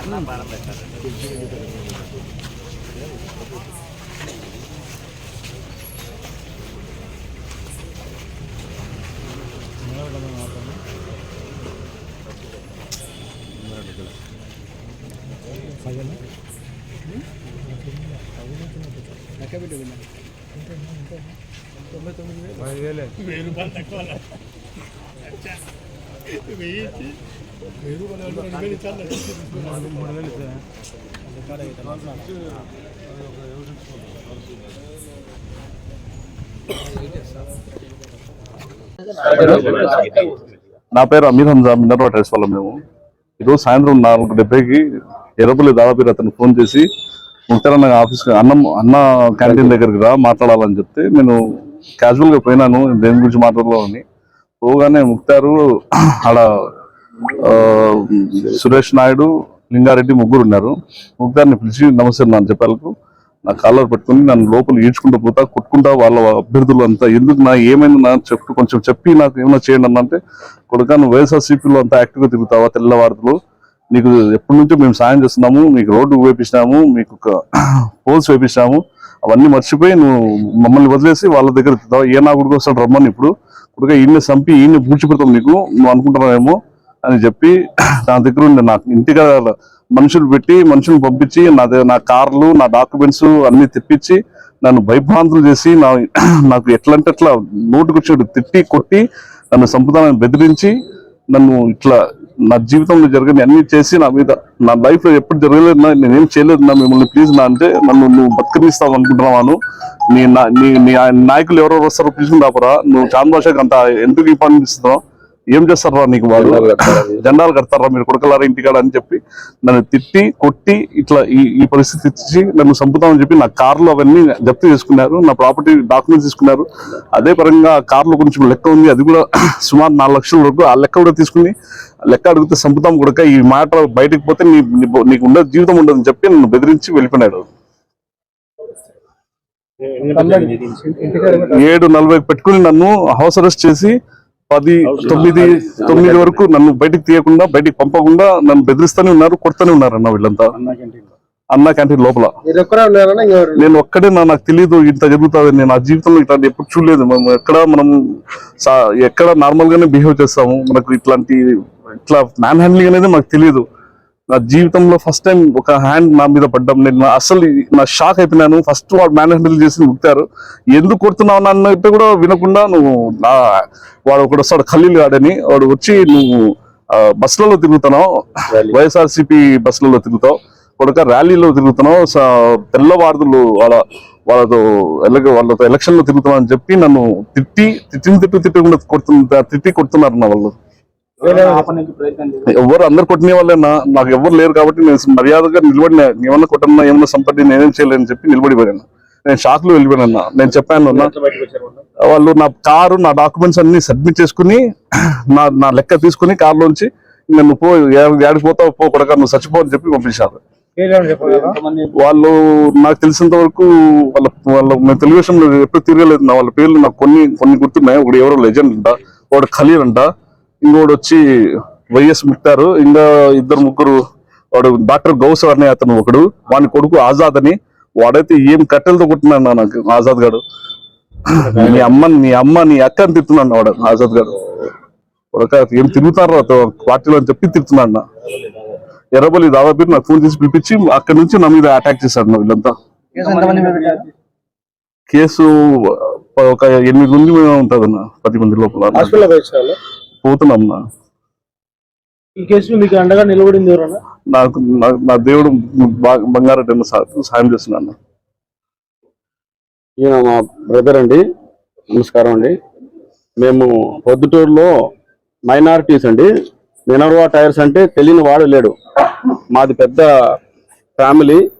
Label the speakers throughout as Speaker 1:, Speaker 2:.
Speaker 1: আপনার বারাতে నా పేరు అమీర్ హంజా మినర్వా టైర్స్ వాళ్ళం మేము. ఈరోజు సాయంత్రం నాలుగు డెబ్బైకి ఎర్రపల్లి దాదాపు అతను ఫోన్ చేసి ముక్తారన్న ఆఫీస్ అన్నం అన్న క్యాంటీన్ దగ్గరికి రా మాట్లాడాలని చెప్తే నేను క్యాజువల్గా పోయినాను దేని గురించి మాట్లాడాలని పోగానే ముక్తారు ఆడ సురేష్ నాయుడు లింగారెడ్డి ముగ్గురు ఉన్నారు. ముక్తార్ని పిలిచి నమస్తే నన్ను చెప్పాలకు నా కాలర్ పెట్టుకుని నన్ను లోపల ఈడ్చుకుంటూ పోతా కొట్టుకుంటా వాళ్ళ అభ్యర్థులు అంతా ఎందుకు నా ఏమైంది నా చెప్పు కొంచెం చెప్పి నాకు ఏమైనా చేయండి అన్న అంటే కొడుకా నువ్వు వైఎస్ఆర్సీపీలో అంతా యాక్టివ్గా తిరుగుతావా తెల్లవారులు నీకు ఎప్పటి నుంచో మేము సాయం చేస్తున్నాము మీకు రోడ్డు వేపించినాము మీకు ఒక పోల్స్ వేపించినాము అవన్నీ మర్చిపోయి నువ్వు మమ్మల్ని వదిలేసి వాళ్ళ దగ్గర ఏ నా గుడికి వస్తాడు రమ్మని ఇప్పుడు. కొడుక ఈయన్ని చంపి ఈయన్ని పూడ్చిపెడతాం నీకు నువ్వు అనుకుంటున్నావేమో అని చెప్పి నా దగ్గర ఉండే నాకు ఇంటికి మనుషులు పెట్టి మనుషులు పంపించి నా నా కార్లు నా డాక్యుమెంట్స్ అన్ని తెప్పించి నన్ను భయభ్రాంతులు చేసి నా నాకు ఎట్లా అంటే అట్లా నోటుకొచ్చేటు తిట్టి కొట్టి నన్ను సంపుదాన్ని బెదిరించి నన్ను ఇట్లా నా జీవితంలో జరిగిన అన్ని చేసి నా మీద నా లైఫ్లో ఎప్పుడు జరగలేదు నా నేనేం చేయలేదు నా మిమ్మల్ని ప్లీజ్ నా అంటే నన్ను నువ్వు బతికరిస్తావు అనుకుంటున్నావాను నీ నా- నీ నాయకులు ఎవరెవరు వస్తారో పిలుచుకుని రాపరా. నువ్వు చాంద్ భాషకి అంత ఎందుకు ఇబ్బంది ఇస్తున్నావు ఏం చేస్తారా నీకు వాళ్ళు? జెండాలు కడతారా మీరు? కొడుకలారా ఇంటికాడ అని చెప్పి నన్ను తిట్టి కొట్టి ఇట్లా ఈ ఈ పరిస్థితి ఇచ్చి నన్ను చంపుతామని చెప్పి నా కార్లు అవన్నీ జప్తు చేసుకున్నారు నా ప్రాపర్టీ డాక్యుమెంట్స్ తీసుకున్నారు. అదే పరంగా ఆ కార్ల గురించి లెక్క ఉంది అది కూడా సుమారు నాలుగు లక్షల వరకు ఆ లెక్క కూడా తీసుకుని లెక్క అడిగితే చంపుతాం కూడా ఈ మాట బయటకు పోతే నీ నీ- నీకు ఉండదు జీవితం ఉండదని చెప్పి నన్ను బెదిరించి వెళ్ళిపోయినాడు. ఏడు నలభై పెట్టుకుని నన్ను హౌస్ అరెస్ట్ చేసి పది తొమ్మిది తొమ్మిది వరకు నన్ను బయటికి తీయకుండా బయటికి పంపకుండా నన్ను బెదిరిస్తూనే ఉన్నారు కొడుతూనే ఉన్నారు అన్న వీళ్ళంతా. అన్న క్యాంటీన్ లోపల. నేను ఒక్కడే నా- నాకు తెలియదు ఇంత జరుగుతుంది నేను నా జీవితంలో ఇట్లాంటి ఎప్పుడు చూడలేదు. మనం ఎక్కడ మనం ఎక్కడ నార్మల్ గానే బిహేవ్ చేస్తాము. మనకు ఇట్లాంటి ఇట్లా మ్యాన్ హ్యాండ్లింగ్ అనేది నాకు తెలియదు నా జీవితంలో ఫస్ట్ టైం ఒక హ్యాండ్ నా మీద పడ్డం నేను అసలు నా షాక్ అయిపోయినాను. ఫస్ట్ వాడు మ్యాన్ హ్యాండిల్ చేసి ముక్తారు ఎందుకు కొడుతున్నావు అన్నట్టు కూడా వినకుండా నువ్వు నా వాడు ఒకడు వస్తాడు ఖలీల్ గాడని. వాడు వచ్చి నువ్వు బస్సులలో తిరుగుతున్నావు. వైఎస్ఆర్సీపీ బస్సులలో తిరుగుతావు. కొడుక ర్యాలీలో తిరుగుతున్నావు. తెల్లవారుదులు వాళ్ళ వాళ్ళతో వాళ్ళతో ఎలక్షన్లో తిరుగుతున్నావు అని చెప్పి నన్ను తిట్టి తిట్టిన తిట్టు తిట్టకుండా కొడుతున్న తిట్టి కొడుతున్నారు నా వాళ్ళు. ఎవరు అందరు కొట్టిన వాళ్ళేనా? నాకు ఎవరు లేరు కాబట్టి నేను మర్యాదగా నిలబడిన ఏమన్నా కొట్టన్నా ఏమన్నా సంపత్తి నేనేం చేయలేని చెప్పి నిలబడి పోయాను నేను షాక్లో వెళ్ళిపోయాను నేను చెప్పాను వాళ్ళు? నా కారు నా డాక్యుమెంట్స్ అన్ని సబ్మిట్ చేసుకుని నా నా లెక్క తీసుకుని కారులోంచి నన్ను పో ఏ- ఏడికి పోతావు పో కొడక నువ్వు చచ్చిపో అని చెప్పి పంపించారు. వాళ్ళు నాకు తెలిసినంత వరకు వాళ్ళ వాళ్ళ నేను తెలుగుదేశంలో ఎప్పుడు తిరగలేదు నా వాళ్ళ పేర్లు నాకు కొన్ని కొన్ని గుర్తున్నాయి. ఒకడు ఎవరో లెజెండ్ అంట ఒకడు ఖలీల్ అంట. ఇంకోటి వచ్చి వైఎస్ ముక్తారు ఇంకా ఇద్దరు ముగ్గురు వాడు డాక్టర్ గౌస్ అనే అతను ఒకడు వాని కొడుకు ఆజాద్ అని. వాడైతే ఏం కట్టెలతో కొట్టినాడు నాకు ఆజాద్ గాడు నీ అమ్మ నీ అమ్మ నీ అక్క అని తిడుతున్నాడు వాడు ఆజాద్ గారు. ఒక ఏం తిరుగుతారు పార్టీలో అని చెప్పి తిడుతున్నాడు నా. ఎర్రబల్లి దాదాపు నాకు ఫోన్ చేసి పిలిపించి అక్కడి నుంచి నా మీద అటాక్ చేశాడు నా వీళ్ళంతా. కేసు ఒక ఎనిమిది మంది మీద ఉంటుంది అన్న పది మంది లోపల. పోతున్నాం నా
Speaker 2: ఈ కేసులో మీకు అండగా నిలబడింది ఎవరన్నా?
Speaker 1: నాకు నా- దేవుడు బా- బంగారెడ్డి సాయం చేస్తున్నాను
Speaker 3: ఈయన మా బ్రదర్ అండి. నమస్కారం అండి. మేము పొద్దుటూరులో మైనారిటీస్ అండి. మినర్వా టైర్స్ అంటే తెలియని వాడు లేడు. మాది పెద్ద ఫ్యామిలీ.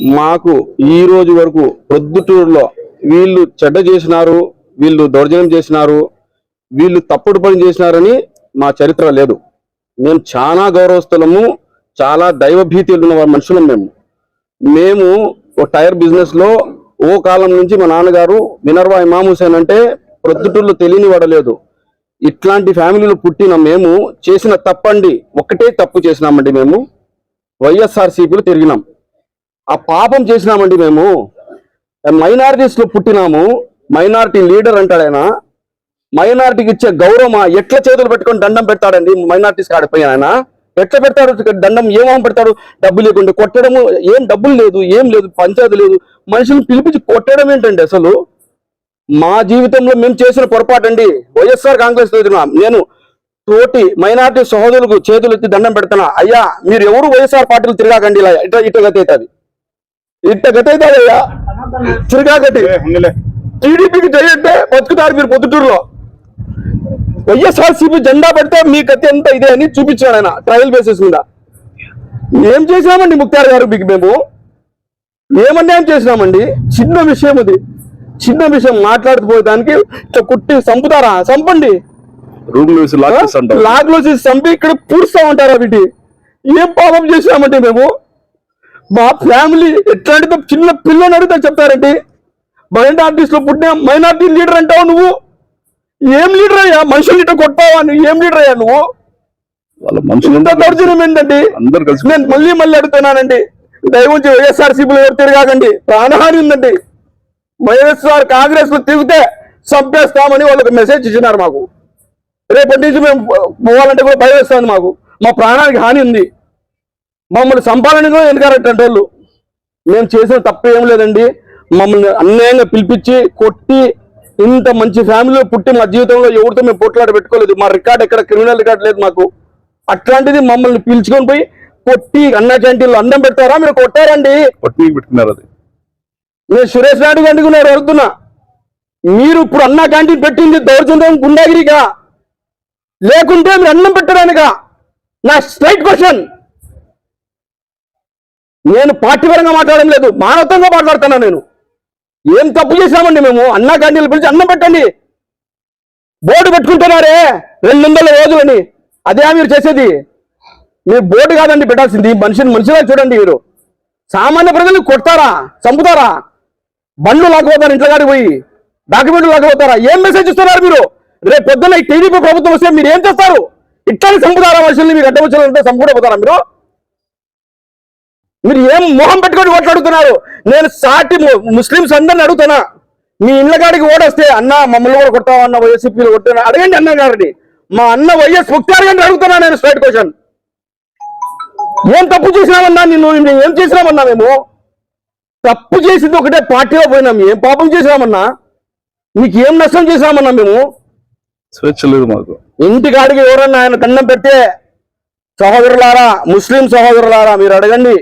Speaker 3: మాకు ఈ రోజు వరకు పొద్దుటూరులో వీళ్ళు చెడ్డ చేసినారు వీళ్ళు దౌర్జన్యం చేసినారు వీళ్ళు తప్పుడు పని చేసినారని మా చరిత్ర లేదు. మేము చాలా గౌరవస్థులము చాలా దైవభీతి ఉన్న మనుషులం మేము. మేము ఒక టైర్ బిజినెస్లో ఓ కాలం నుంచి మా నాన్నగారు వినర్వా ఇమాం హుసేన్ అంటే ప్రొద్దుటూళ్ళు తెలియని వాడలేదు ఇట్లాంటి ఫ్యామిలీలు పుట్టిన మేము చేసిన తప్పండి ఒకటే తప్పు చేసినామండి మేము. వైఎస్ఆర్సీపీలు తిరిగినాం. ఆ పాపం చేసినామండి మేము. మైనారిటీస్లో పుట్టినాము మైనారిటీ లీడర్ అంటాడు ఆయన. మైనారిటీకి ఇచ్చే గౌరవం ఎట్లా చేతులు పెట్టుకొని దండం పెడతాడండి మైనారిటీస్ కాడిపోయి ఆయన? ఎట్లా పెడతాడు? దండం ఏమో పెడతాడు? డబ్బు లేకుండా కొట్టడము ఏం డబ్బులు లేదు ఏం లేదు పంచాయతీ లేదు. మనుషులను పిలిపించి కొట్టడం ఏంటండి అసలు? మా జీవితంలో మేము చేసిన పొరపాటు అండి వైఎస్ఆర్ కాంగ్రెస్ నేను తోటి మైనారిటీ సహోదరులకు చేతులు ఎత్తి దండం పెడుతున్నా. అయ్యా మీరు ఎవరు వైఎస్ఆర్ పార్టీలు తిరగాకండి ఇలా ఇట ఇట గతి అవుతుంది. ఇట్ట గతి అవుతుంది అయ్యా. తిరగాకటి టీడీపీకి చేయంటే బతుకుతారు మీరు పొద్దుటూరులో. వైఎస్ఆర్సీపీ జెండా పెడితే మీ గతి ఎంత ఇదే అని చూపించాడు ఆయన ట్రయల్ బేసిస్ మీద. ఏం చేసామండి ముక్తార్ గారు మీకు మేము? ఏమన్యాయం చేసినామండి? చిన్న విషయం ఇది చిన్న విషయం మాట్లాడుకుపోయేదానికి ఇట్లా కుట్టి చంపుతారా? చంపండి.
Speaker 1: లాక్
Speaker 3: లాగ్లో చంపి ఇక్కడ పూడుస్తా ఉంటారా వీటి? ఏం పాపం చేసామండి మేము? మా ఫ్యామిలీ ఎట్లాంటిదో చిన్న పిల్లని అడిగితే చెప్తారండి. మైనార్టీస్లో పుట్టిన మైనార్టీ లీడర్ అంటావు నువ్వు? ఏం లీడర్ అయ్యా? మనుషులు ఇట్లా కొట్టావా? నువ్వు ఏం లీడర్ అయ్యా నువ్వు?
Speaker 1: వాళ్ళ మనుషులు
Speaker 3: ఇంత దౌర్జన్యం ఏంటండి?
Speaker 1: అందరు కలిసి
Speaker 3: నేను మళ్ళీ మళ్ళీ అడుగుతున్నానండి. దయవుంచి వైఎస్ఆర్సీపీలో ఎవరు తిరగాకండి. ప్రాణహాని ఉందండి. వైఎస్ఆర్ కాంగ్రెస్లో తిరిగితే చంపేస్తామని వాళ్ళకి మెసేజ్ ఇచ్చినారు మాకు. రేపటి నుంచి మేము పోవాలంటే కూడా భయం వేస్తుంది మాకు. మా ప్రాణానికి హాని ఉంది. మమ్మల్ని సంపాదన కూడా వెనకారటువంటి వాళ్ళు. మేము చేసిన తప్పు ఏం లేదండి. మమ్మల్ని అన్యాయంగా పిలిపించి కొట్టి ఇంత మంచి ఫ్యామిలీలో పుట్టి మా జీవితంలో ఎవరితో మేము పోట్లాట పెట్టుకోలేదు. మా రికార్డ్ ఎక్కడ క్రిమినల్ రికార్డ్ లేదు మాకు. అట్లాంటిది మమ్మల్ని పిలుచుకొని పోయి కొట్టి అన్న క్యాంటీన్లో అన్నం పెడతారా? మీరు కొట్టారండి.
Speaker 1: పట్టికి పెట్టుకున్నారు అది.
Speaker 3: నేను సురేష్ నాయుడు గారికి నేను అడుగుతున్నా. మీరు ఇప్పుడు అన్న క్యాంటీన్ పెట్టింది దౌర్జన్యం గుండాగిరిగా. లేకుంటే మీరు అన్నం పెట్టడానికా? నా స్ట్రైట్ క్వశ్చన్. నేను పార్టీ పరంగా మాట్లాడడం లేదు మానవతంగా మాట్లాడుతున్నా నేను. ఏం తప్పు చేసినామండి మేము? అన్న క్యాంటీన్లు పిలిచి అన్నం పెట్టండి. బోర్డు పెట్టుకుంటున్నారే రెండు వందల రోజులని. అదే మీరు చేసేది. మీరు బోర్డు కాదండి పెట్టాల్సింది. మనిషిని మనిషిగా చూడండి మీరు. సామాన్య ప్రజలు కొడతారా? చంపుతారా? బండ్లు లాకపోతారు ఇంట్లో కాడికి పోయి? డాక్యుమెంట్లు లాకపోతారా ఏం మెసేజ్ ఇస్తున్నారు మీరు? రేపు పొద్దున్న ఈ టీడీపీ ప్రభుత్వం వస్తే మీరు ఏం చేస్తారు? ఇట్లానే చంపుతారా మనుషుల్ని? మీరు చంపుకుంటే పోతారా మీరు? మీరు ఏం మొహం పెట్టుకొని ఓట్లాడుతున్నారు నేను సాటి ముస్లిమ్స్ అందరిని అడుగుతున్నా. మీ ఇళ్ళ కాడికి ఓడొస్తే అన్న మమ్మల్ని కూడా కొడతావా అన్న వైఎస్పీలు కొట్టాను అడగండి అన్న గారిని. మా అన్న వైఎస్ ముక్తార్ గారిని అడుగుతున్నా నేను స్ట్రైట్ క్వశ్చన్ ఏం తప్పు చేసినామన్నా నిన్ను? నిన్ను ఏం చేసినామన్నా మేము? తప్పు చేసింది ఒకటే పార్టీలో పోయినాం. ఏం పాపం చేసినామన్నా? నీకు ఏం నష్టం చేసినామన్నా మేము?
Speaker 1: స్వేచ్ఛ లేదు మాకు.
Speaker 3: ఇంటికాడికి ఎవరన్నా ఆయన దండం పెడితే సహోదరులారా ముస్లిం సహోదరులారా మీరు అడగండి.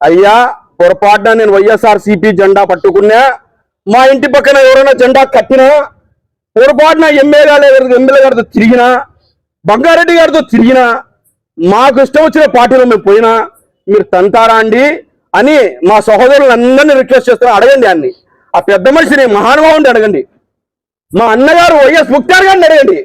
Speaker 3: అయ్యా పొరపాటున నేను వైఎస్ఆర్ సిపి జెండా పట్టుకున్నా మా ఇంటి పక్కన ఎవరైనా జెండా కట్టినా పొరపాటున ఎమ్మెల్యే ఎమ్మెల్యే గారితో తిరిగినా బంగారెడ్డి గారితో తిరిగినా మాకు ఇష్టం వచ్చిన పార్టీలో మేము పోయినా మీరు తంతారా అండి అని మా సహోదరులందరినీ రిక్వెస్ట్ చేస్తున్నా అడగండి అన్ని ఆ పెద్ద మనిషిని మహానుభావుని అడగండి. మా అన్నగారు వైఎస్ ముక్తార్ గారిని అడగండి.